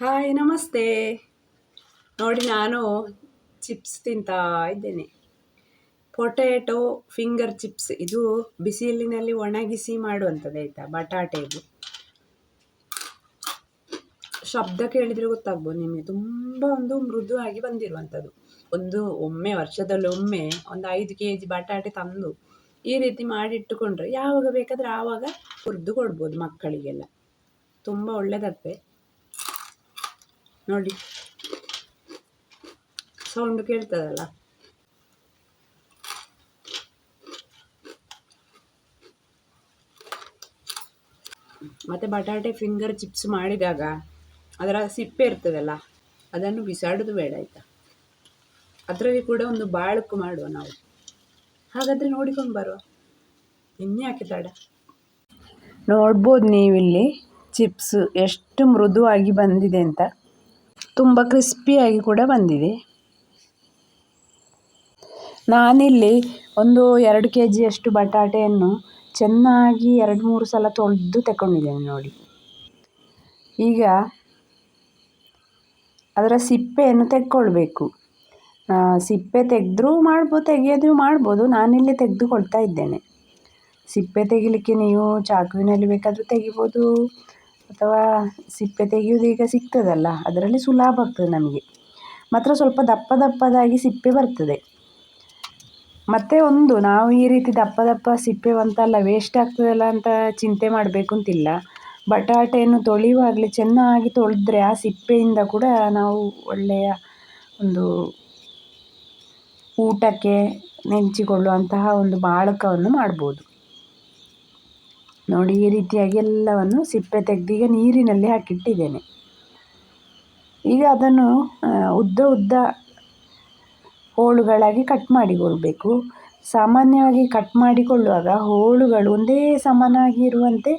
Hi ನಮಸ್ತೆ. ನೋಡಿ, ನಾನು ಚಿಪ್ಸ್ ತಿಂತಾ ಇದ್ದೇನೆ. ಪೊಟ್ಯಾಟೊ, ಫಿಂಗರ್ ಚಿಪ್ಸ್, ಇದು ಬಿಸಿಲಿನಲ್ಲಿ ಒಣಗಿಸಿ ಮಾಡುವಂಥದ್ದು ಆಯಿತಾ, ಬಟಾಟೆದು. ಶಬ್ದ ಕೇಳಿದರೆ ಗೊತ್ತಾಗ್ಬೋದು ನಿಮಗೆ, ತುಂಬ ಒಂದು ಮೃದುವಾಗಿ ಬಂದಿರುವಂಥದ್ದು. ಒಂದು ಒಮ್ಮೆ, ವರ್ಷದಲ್ಲಿ ಒಮ್ಮೆ, ಒಂದು ಐದು ಕೆ ಜಿ ಬಟಾಟೆ ತಂದು ಈ ರೀತಿ ಮಾಡಿಟ್ಟುಕೊಂಡ್ರೆ ಯಾವಾಗ ಬೇಕಾದರೆ ಆವಾಗ ಹುರಿದು ಕೊಡ್ಬೋದು ಮಕ್ಕಳಿಗೆಲ್ಲ. ತುಂಬ ಒಳ್ಳೆಯದಾಗ್ತದೆ ನೋಡಿ. ಸೌಂಡ್ ಕೇಳ್ತದಲ್ಲ? ಮತ್ತು ಬಟಾಟೆ ಫಿಂಗರ್ ಚಿಪ್ಸ್ ಮಾಡಿದಾಗ ಅದರ ಸಿಪ್ಪೆ ಇರ್ತದಲ್ಲ, ಅದನ್ನು ಬಿಸಾಡೋದು ಬೇಡ ಆಯಿತಾ? ಅದರಲ್ಲಿ ಕೂಡ ಒಂದು ಬಾಳಕ್ಕು ಮಾಡುವ ನಾವು. ಹಾಗಾದರೆ ನೋಡಿಕೊಂಡು ಬರುವ. ಇನ್ಯಾಕೆ ತಡ. ನೋಡ್ಬೋದು ನೀವಿಲ್ಲಿ ಚಿಪ್ಸ್ ಎಷ್ಟು ಮೃದುವಾಗಿ ಬಂದಿದೆ ಅಂತ. ತುಂಬ ಕ್ರಿಸ್ಪಿಯಾಗಿ ಕೂಡ ಬಂದಿದೆ. ನಾನಿಲ್ಲಿ ಒಂದು ಎರಡು ಕೆ ಜಿಯಷ್ಟು ಬಟಾಟೆಯನ್ನು ಚೆನ್ನಾಗಿ ಎರಡು ಮೂರು ಸಲ ತೊಳೆದು ತಗೊಂಡಿದ್ದೇನೆ ನೋಡಿ. ಈಗ ಅದರ ಸಿಪ್ಪೆಯನ್ನು ತೆಕ್ಕೊಳ್ಬೇಕು. ಸಿಪ್ಪೆ ತೆಗೆದ್ರೂ ಮಾಡ್ಬೋದು ತೆಗೆಯೋದು ಮಾಡ್ಬೋದು. ನಾನಿಲ್ಲಿ ತೆಗೆದುಕೊಳ್ತಾ ಇದ್ದೇನೆ. ಸಿಪ್ಪೆ ತೆಗಿಲಿಕ್ಕೆ ನೀವು ಚಾಕುವಿನಲ್ಲಿ ಬೇಕಾದರೂ ತೆಗಿಬೋದು. ಅಥವಾ ಸಿಪ್ಪೆ ತೆಗೆಯೋದು ಈಗ ಸಿಗ್ತದಲ್ಲ, ಅದರಲ್ಲಿ ಸುಲಭ ಆಗ್ತದೆ ನಮಗೆ. ಮಾತ್ರ ಸ್ವಲ್ಪ ದಪ್ಪ ದಪ್ಪದಾಗಿ ಸಿಪ್ಪೆ ಬರ್ತದೆ. ಮತ್ತೆ ಒಂದು, ನಾವು ಈ ರೀತಿ ದಪ್ಪ ದಪ್ಪ ಸಿಪ್ಪೆ ಅಂತಲ್ಲ ವೇಸ್ಟ್ ಆಗ್ತದಲ್ಲ ಅಂತ ಚಿಂತೆ ಮಾಡಬೇಕು ಅಂತಿಲ್ಲ ಬಟಾಟೆಯನ್ನು ತೊಳೆಯುವಾಗಲೇ ಚೆನ್ನಾಗಿ ತೊಳೆದ್ರೆ ಆ ಸಿಪ್ಪೆಯಿಂದ ಕೂಡ ನಾವು ಒಳ್ಳೆಯ ಒಂದು ಊಟಕ್ಕೆ ನೆಂಚಿಕೊಳ್ಳುವಂತಹ ಒಂದು ಬಾಳಕವನ್ನು ಮಾಡ್ಬೋದು. ನೋಡಿ ಈ ರೀತಿಯಾಗಿ ಎಲ್ಲವನ್ನು ಸಿಪ್ಪೆ ತೆಗೆದು ಈಗ ನೀರಿನಲ್ಲಿ ಹಾಕಿಟ್ಟಿದ್ದೇನೆ. ಈಗ ಅದನ್ನು ಉದ್ದ ಉದ್ದ ಹೋಳುಗಳಾಗಿ ಕಟ್ ಮಾಡಿಕೊಳ್ಬೇಕು. ಸಾಮಾನ್ಯವಾಗಿ ಕಟ್ ಮಾಡಿಕೊಳ್ಳುವಾಗ ಹೋಳುಗಳು ಒಂದೇ ಸಮನಾಗಿ ಇರುವಂತೆ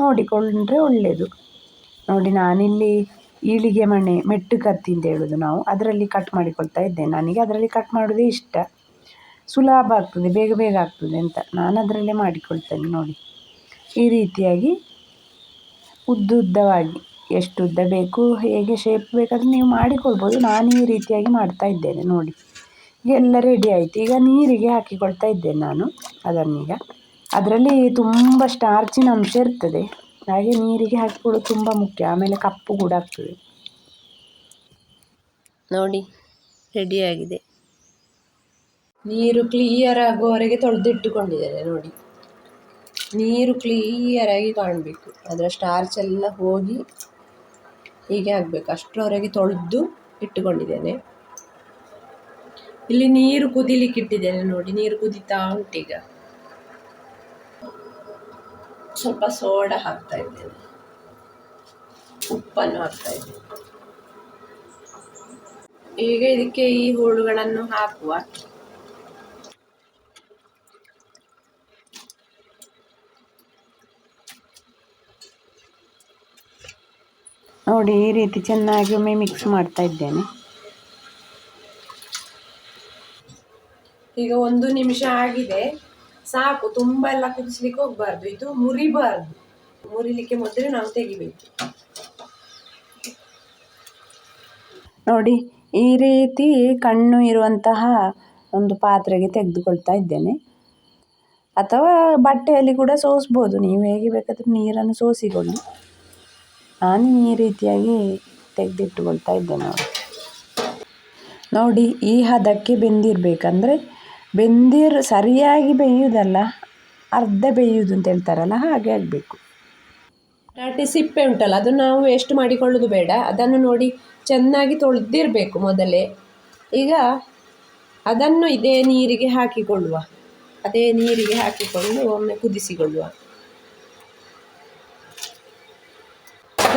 ನೋಡಿಕೊಂಡ್ರೆ ಒಳ್ಳೆಯದು ನೋಡಿ ನಾನಿಲ್ಲಿ ಈಳಿಗೆ ಮಣೆ, ಮೆಟ್ಟು ಕತ್ತಿ ಅಂತ ಹೇಳೋದು ನಾವು, ಅದರಲ್ಲಿ ಕಟ್ ಮಾಡಿಕೊಳ್ತಾ ಇದ್ದೇನೆ. ನನಗೆ ಅದರಲ್ಲಿ ಕಟ್ ಮಾಡೋದೇ ಇಷ್ಟ. ಸುಲಭ ಆಗ್ತದೆ, ಬೇಗ ಬೇಗ ಆಗ್ತದೆ ಅಂತ ನಾನು ಅದರಲ್ಲೇ ಮಾಡಿಕೊಳ್ತೇನೆ ನೋಡಿ. ಈ ರೀತಿಯಾಗಿ ಉದ್ದುದ್ದವಾಗಿ ಎಷ್ಟು ಉದ್ದ ಬೇಕು, ಹೇಗೆ ಶೇಪ್ ಬೇಕಾದರೂ ನೀವು ಮಾಡಿಕೊಳ್ಬೋದು. ನಾನು ಈ ರೀತಿಯಾಗಿ ಮಾಡ್ತಾ ಇದ್ದೇನೆ ನೋಡಿ. ಎಲ್ಲ ರೆಡಿ ಆಯಿತು. ಈಗ ನೀರಿಗೆ ಹಾಕಿಕೊಳ್ತಾ ಇದ್ದೇನೆ ನಾನು ಅದನ್ನೀಗ. ಅದರಲ್ಲಿ ತುಂಬ ಸ್ಟಾರ್ಚಿನ ಅಂಶ ಇರ್ತದೆ. ಹಾಗೆ ನೀರಿಗೆ ಹಾಕಿಕೊಳ್ಳೋದು ತುಂಬ ಮುಖ್ಯ. ಆಮೇಲೆ ಕಪ್ಪು ಕೂಡ ಆಗ್ತದೆ. ನೋಡಿ ರೆಡಿಯಾಗಿದೆ ನೀರು ಕ್ಲಿಯರ್ ಆಗುವವರೆಗೆ ತೊಳೆದಿಟ್ಟುಕೊಂಡಿದ್ದೇನೆ ನೋಡಿ. ನೀರು ಕ್ಲಿಯರಾಗಿ ಕಾಣಬೇಕು. ಅದರ ಸ್ಟಾರ್ಚ್ ಎಲ್ಲ ಹೋಗಿ ಹೀಗೆ ಆಗಬೇಕು ಅಷ್ಟರವರೆಗೆ ತೊಳೆದು ಇಟ್ಟುಕೊಂಡಿದ್ದೇನೆ. ಇಲ್ಲಿ ನೀರು ಕುದಿಲಿಕ್ಕೆ ಇಟ್ಟಿದ್ದೇನೆ ನೋಡಿ. ನೀರು ಕುದಿತಾ ಉಂಟೀಗ ಸ್ವಲ್ಪ ಸೋಡಾ ಹಾಕ್ತಾ ಇದ್ದೇನೆ. ಉಪ್ಪನ್ನು ಹಾಕ್ತಾ ಇದ್ದೇನೆ. ಈಗ ಇದಕ್ಕೆ ಈ ಹೋಳುಗಳನ್ನು ಹಾಕುವ. ನೋಡಿ ಈ ರೀತಿ ಚೆನ್ನಾಗಿ ಒಮ್ಮೆ ಮಿಕ್ಸ್ ಮಾಡ್ತಾ ಇದ್ದೇನೆ. ಈಗ ಒಂದು ನಿಮಿಷ ಆಗಿದೆ. ಸಾಕು ತುಂಬ ಎಲ್ಲ ಕುದಿಸ್ಲಿಕ್ಕೆ ಹೋಗ್ಬಾರ್ದು. ಇದು ಮುರಿಬಾರ್ದು. ಮುರಿಲಿಕ್ಕೆ ಮೊದಲು ನಾವು ತೆಗಿಬೇಕು. ನೋಡಿ ಈ ರೀತಿ ಕಣ್ಣು ಇರುವಂತಹ ಒಂದು ಪಾತ್ರೆಗೆ ತೆಗೆದುಕೊಳ್ತಾ ಇದ್ದೇನೆ. ಅಥವಾ ಬಟ್ಟೆಯಲ್ಲಿ ಕೂಡ ಸೋಸ್ಬೋದು. ನೀವು ಹೇಗೆ ಬೇಕಾದರೂ ನೀರನ್ನು ಸೋಸಿಕೊಳ್ಳಿ. ನಾನು ಈ ರೀತಿಯಾಗಿ ತೆಗೆದಿಟ್ಟುಕೊಳ್ತಾ ಇದ್ದೆ ನೋಡಿ. ನೋಡಿ, ಈ ಹದಕ್ಕೆ ಬೆಂದಿರಬೇಕಂದ್ರೆ ಬೆಂದಿರ್ ಸರಿಯಾಗಿ ಬೇಯುವುದಲ್ಲ ಅರ್ಧ ಬೇಯುವುದು ಅಂತ ಹೇಳ್ತಾರಲ್ಲ, ಹಾಗೆ ಆಗಬೇಕು. ಟಾಟಿ ಸಿಪ್ಪೆ ಉಂಟಲ್ಲ, ಅದು ನಾವು ವೇಸ್ಟ್ ಮಾಡಿಕೊಳ್ಳೋದು ಬೇಡ, ಅದನ್ನು ನೋಡಿ ಚೆನ್ನಾಗಿ ತೊಳೆದಿರಬೇಕು ಮೊದಲೇ. ಈಗ ಅದನ್ನು ಇದೇ ನೀರಿಗೆ ಹಾಕಿಕೊಳ್ಳುವ, ಅದೇ ನೀರಿಗೆ ಹಾಕಿಕೊಂಡು ಒಮ್ಮೆ ಕುದಿಸಿಕೊಳ್ಳುವ.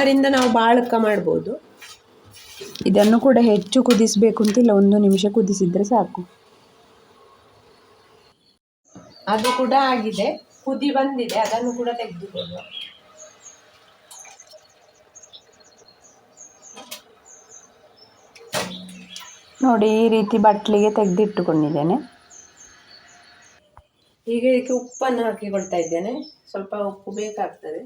ಅದರಿಂದ ನಾವು ಬಾಳಕ ಮಾಡ್ಬೋದು. ಇದನ್ನು ಕೂಡ ಹೆಚ್ಚು ಕುದಿಸಬೇಕು ಅಂತಿಲ್ಲ ಒಂದು ನಿಮಿಷ ಕುದಿಸಿದ್ರೆ ಸಾಕು. ಅದು ಕೂಡ ಆಗಿದೆ ಕುದಿ ಬಂದಿದೆ ಅದನ್ನು ಕೂಡ ತೆಗೆದುಕೊಳ್ಳುವ. ನೋಡಿ ಈ ರೀತಿ ಬಟ್ಲಿಗೆ ತೆಗೆದಿಟ್ಟುಕೊಂಡಿದ್ದೇನೆ. ಈಗ ಇದಕ್ಕೆ ಉಪ್ಪನ್ನು ಹಾಕಿಕೊಳ್ತಾ ಇದ್ದೇನೆ. ಸ್ವಲ್ಪ ಉಪ್ಪು ಬೇಕಾಗ್ತದೆ.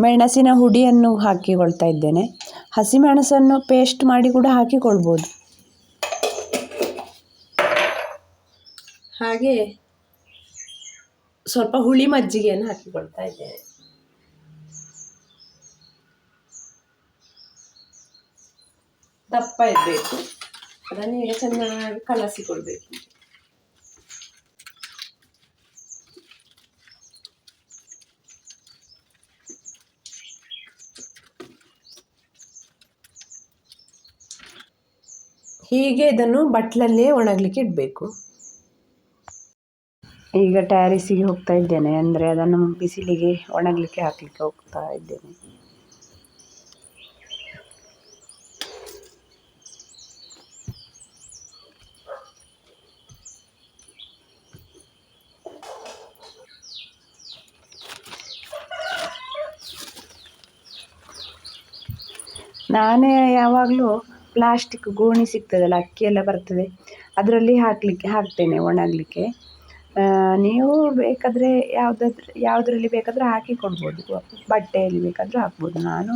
ಮೆಣಸಿನ ಹುಡಿಯನ್ನು ಹಾಕಿಕೊಳ್ತಾ ಇದ್ದೇನೆ. ಹಸಿಮೆಣಸನ್ನು ಪೇಸ್ಟ್ ಮಾಡಿ ಕೂಡ ಹಾಕಿಕೊಳ್ಬೋದು. ಹಾಗೆ ಸ್ವಲ್ಪ ಹುಳಿ ಮಜ್ಜಿಗೆಯನ್ನು ಹಾಕಿಕೊಳ್ತಾ ಇದ್ದೇನೆ. ದಪ್ಪ ಇರಬೇಕು. ಅದನ್ನು ಈಗ ಚೆನ್ನಾಗಿ ಕಲಸಿಕೊಳ್ಬೇಕು. ಹೀಗೆ ಇದನ್ನು ಬಟ್ಲಲ್ಲೇ ಒಣಗಲಿಕ್ಕೆ ಇಡಬೇಕು. ಈಗ ಟ್ಯಾರಿಸಿಗೆ ಹೋಗ್ತಾ ಇದ್ದೇನೆ, ಅಂದರೆ ಅದನ್ನು ಬಿಸಿಲಿಗೆ ಒಣಗಲಿಕ್ಕೆ ಹಾಕಲಿಕ್ಕೆ ಹೋಗ್ತಾ ಇದ್ದೇನೆ. ನಾನೇ ಯಾವಾಗಲೂ ಪ್ಲಾಸ್ಟಿಕ್ ಗೋಣಿ ಸಿಗ್ತದಲ್ಲ ಎಲ್ಲ ಬರ್ತದೆ. ಅದರಲ್ಲಿ ಹಾಕಲಿಕ್ಕೆ, ಹಾಕ್ತೇನೆ ಒಣಗಲಿಕ್ಕೆ. ನೀವು ಬೇಕಾದರೆ ಯಾವುದಾದ್ರು, ಯಾವುದರಲ್ಲಿ ಬೇಕಾದರೂ ಹಾಕಿ ಕೊಡ್ಬೋದು. ಬಟ್ಟೆಯಲ್ಲಿ ಬೇಕಾದರೂ ಹಾಕ್ಬೋದು. ನಾನು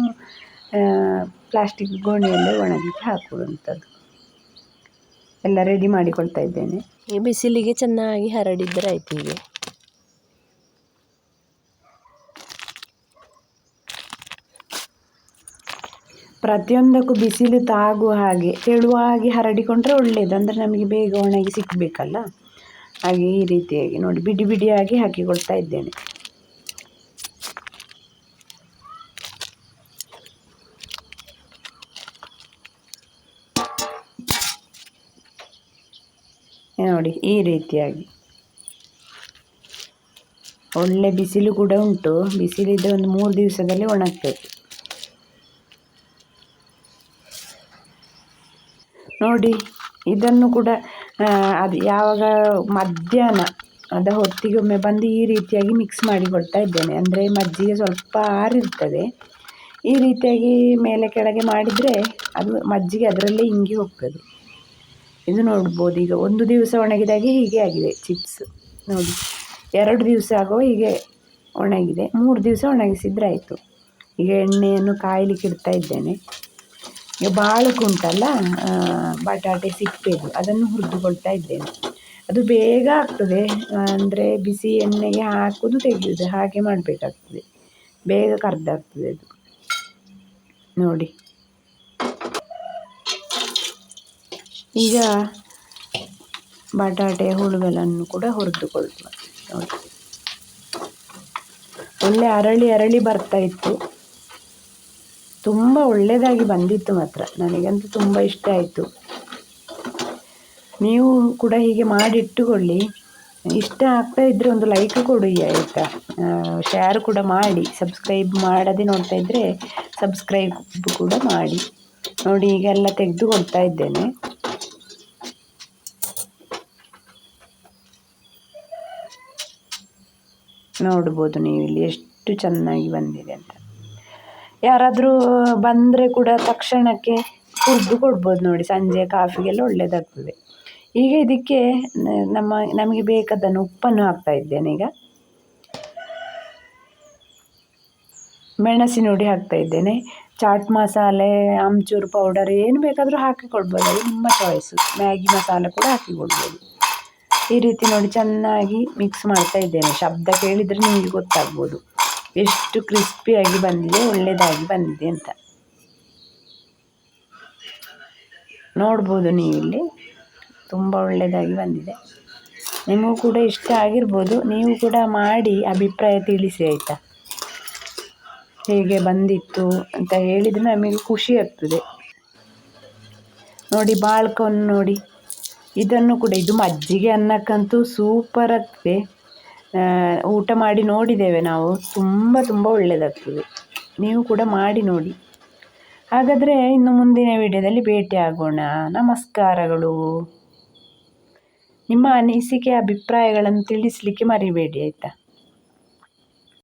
ಪ್ಲಾಸ್ಟಿಕ್ ಗೋಣಿಯಲ್ಲೇ ಒಣಗಲಿಕ್ಕೆ ಹಾಕುವಂಥದ್ದು. ಎಲ್ಲ ರೆಡಿ ಮಾಡಿಕೊಳ್ತಾ ಇದ್ದೇನೆ. ಬಿಸಿಲಿಗೆ ಚೆನ್ನಾಗಿ ಹರಡಿದ್ರೆ ಆಯ್ತು ಹೀಗೆ. ಪ್ರತಿಯೊಂದಕ್ಕೂ ಬಿಸಿಲು ತಾಗುವ ಹಾಗೆ ತೆಳುವಾಗಿ ಹರಡಿಕೊಂಡ್ರೆ ಒಳ್ಳೆಯದು ಅಂದರೆ ನಮಗೆ ಬೇಗ ಒಣಗಿ ಸಿಕ್ಕಬೇಕಲ್ಲ ಹಾಗೆ ಈ ರೀತಿಯಾಗಿ ನೋಡಿ, ಬಿಡಿ ಬಿಡಿಯಾಗಿ ಹಾಕಿಕೊಳ್ತಾ ಇದ್ದೇನೆ. ನೋಡಿ, ಈ ರೀತಿಯಾಗಿ. ಒಳ್ಳೆ ಬಿಸಿಲು ಕೂಡ ಉಂಟು. ಬಿಸಿಲಿದ್ದರೆ ಒಂದು ಮೂರು ದಿವಸದಲ್ಲಿ ಒಣಗಬೇಕು ನೋಡಿ, ಇದನ್ನು ಕೂಡ ಅದು ಯಾವಾಗ ಮಧ್ಯಾಹ್ನ, ಅದ ಹೊತ್ತಿಗೊಮ್ಮೆ ಬಂದು ಈ ರೀತಿಯಾಗಿ ಮಿಕ್ಸ್ ಮಾಡಿ ಕೊಡ್ತಾ ಇದ್ದೇನೆ. ಅಂದರೆ ಮಜ್ಜಿಗೆ ಸ್ವಲ್ಪ ಆರಿರ್ತದೆ. ಈ ರೀತಿಯಾಗಿ ಮೇಲೆ ಕೆಳಗೆ ಮಾಡಿದರೆ ಅದು ಮಜ್ಜಿಗೆ ಅದರಲ್ಲೇ ಇಂಗಿ ಹೋಗ್ತದೆ. ಇದು ನೋಡ್ಬೋದು ಈಗ, ಒಂದು ದಿವಸ ಒಣಗಿದಾಗೆ ಹೀಗೆ ಆಗಿದೆ ಚಿಪ್ಸ್ ನೋಡಿ, ಎರಡು ದಿವಸ ಆಗೋ ಹೀಗೆ ಒಣಗಿದೆ. ಮೂರು ದಿವಸ ಒಣಗಿಸಿದ್ರೆ ಆಯಿತು. ಈಗ ಎಣ್ಣೆಯನ್ನು ಕಾಯಲಿಕ್ಕೆ ಇಡ್ತಾ ಇದ್ದೇನೆ. ಈಗ ಉಂಟಲ್ಲ ಬಟಾಟೆ, ಸಿಪ್ಪೆದು, ಅದನ್ನು ಹುರಿದುಕೊಳ್ತಾ ಇದ್ದೇನೆ. ಅದು ಬೇಗ ಆಗ್ತದೆ, ಅಂದರೆ ಬಿಸಿ ಎಣ್ಣೆಗೆ ಹಾಕೋದು ತೆಗೆಯೋದು, ಹಾಗೆ ಮಾಡಬೇಕಾಗ್ತದೆ. ಬೇಗ ಕರ್ದಾಗ್ತದೆ ಅದು. ನೋಡಿ. ಈಗ ಬಟಾಟೆ ಹುಳುಗಳನ್ನು ಕೂಡ ಹುರಿದುಕೊಳ್ತು ನೋಡಿ. ಒಳ್ಳೆ ಅರಳಿ ಅರಳಿ ಬರ್ತಾ ಇತ್ತು. ತುಂಬ ಒಳ್ಳೆಯದಾಗಿ ಬಂದಿತ್ತು ಮಾತ್ರ. ನನಗಂತೂ ತುಂಬ ಇಷ್ಟ ಆಯಿತು. ನೀವು ಕೂಡ ಹೀಗೆ ಮಾಡಿಟ್ಟುಕೊಳ್ಳಿ. ಇಷ್ಟ ಆಗ್ತಾ ಇದ್ದರೆ ಒಂದು ಲೈಕ್ ಕೊಡಿ ಆಯಿತಾ? ಶೇರ್ ಕೂಡ ಮಾಡಿ. ಸಬ್ಸ್ಕ್ರೈಬ್ ಮಾಡದೆ ನೋಡ್ತಾ ಇದ್ದರೆ ಸಬ್ಸ್ಕ್ರೈಬ್ ಕೂಡ ಮಾಡಿ. ನೋಡಿ, ಈಗೆಲ್ಲ ತೆಗೆದುಕೊಳ್ತಾ ಇದ್ದೇನೆ. ನೋಡ್ಬೋದು ನೀವು ಇಲ್ಲಿ ಎಷ್ಟು ಚೆನ್ನಾಗಿ ಬಂದಿದೆ ಅಂತ. ಯಾರಾದರೂ ಬಂದರೆ ಕೂಡ ತಕ್ಷಣಕ್ಕೆ ಹುರಿದು ಕೊಡ್ಬೋದು ನೋಡಿ, ಸಂಜೆ ಕಾಫಿಗೆಲ್ಲ ಒಳ್ಳೆಯದಾಗ್ತದೆ ಈಗ ಇದಕ್ಕೆ ನಮ್ಮ, ನಮಗೆ ಬೇಕಾದನ್ನು ಉಪ್ಪನ್ನು ಹಾಕ್ತಾ ಇದ್ದೇನೆ ಈಗ. ಮೆಣಸಿನ ಹುಡಿ ಹಾಕ್ತಾ ಇದ್ದೇನೆ. ಚಾಟ್ ಮಸಾಲೆ, ಆಮ್ಚೂರು ಪೌಡರ್ ಏನು ಬೇಕಾದರೂ ಹಾಕಿಕೊಡ್ಬೋದು ಅದು ನಿಮ್ಮ ಚಾಯ್ಸು ಮ್ಯಾಗಿ ಮಸಾಲೆ ಕೂಡ ಹಾಕಿ ಕೊಡ್ಬೋದು. ಈ ರೀತಿ ನೋಡಿ ಚೆನ್ನಾಗಿ ಮಿಕ್ಸ್ ಮಾಡ್ತಾ ಇದ್ದೇನೆ. ಶಬ್ದ ಕೇಳಿದರೆ ನಿಮಗೆ ಗೊತ್ತಾಗ್ಬೋದು. ಎಷ್ಟು ಕ್ರಿಸ್ಪಿಯಾಗಿ ಬಂದಿದೆ ಒಳ್ಳೆಯದಾಗಿ ಬಂದಿದೆ ಅಂತ. ನೋಡ್ಬೋದು ನೀವು ಇಲ್ಲಿ. ತುಂಬ ಒಳ್ಳೆಯದಾಗಿ ಬಂದಿದೆ. ನಿಮಗೂ ಕೂಡ ಇಷ್ಟ ಆಗಿರ್ಬೋದು. ನೀವು ಕೂಡ ಮಾಡಿ ಅಭಿಪ್ರಾಯ ತಿಳಿಸಿ, ಆಯಿತಾ? ಹೇಗೆ ಬಂದಿತ್ತು ಅಂತ ಹೇಳಿದರೆ ನಮಗೆ ಖುಷಿ ಆಗ್ತದೆ. ನೋಡಿ ಬಾಳ್ಕೊಂಡು ನೋಡಿ. ಇದನ್ನು ಕೂಡ, ಇದು ಮಜ್ಜಿಗೆ ಅನ್ನಕ್ಕಂತೂ ಸೂಪರ್ ಆಗ್ತದೆ. ಊಟ ಮಾಡಿ ನೋಡಿದ್ದೇವೆ ನಾವು. ತುಂಬ ತುಂಬ ಒಳ್ಳೆಯದಾಗ್ತದೆ ನೀವು ಕೂಡ ಮಾಡಿ ನೋಡಿ. ಹಾಗಾದರೆ ಇನ್ನು ಮುಂದಿನ ವಿಡಿಯೋದಲ್ಲಿ ಭೇಟಿ ಆಗೋಣ. ನಮಸ್ಕಾರಗಳು. ನಿಮ್ಮ ಅನಿಸಿಕೆ, ಅಭಿಪ್ರಾಯಗಳನ್ನು ತಿಳಿಸಲಿಕ್ಕೆ ಮರಿಬೇಡಿ, ಆಯಿತಾ?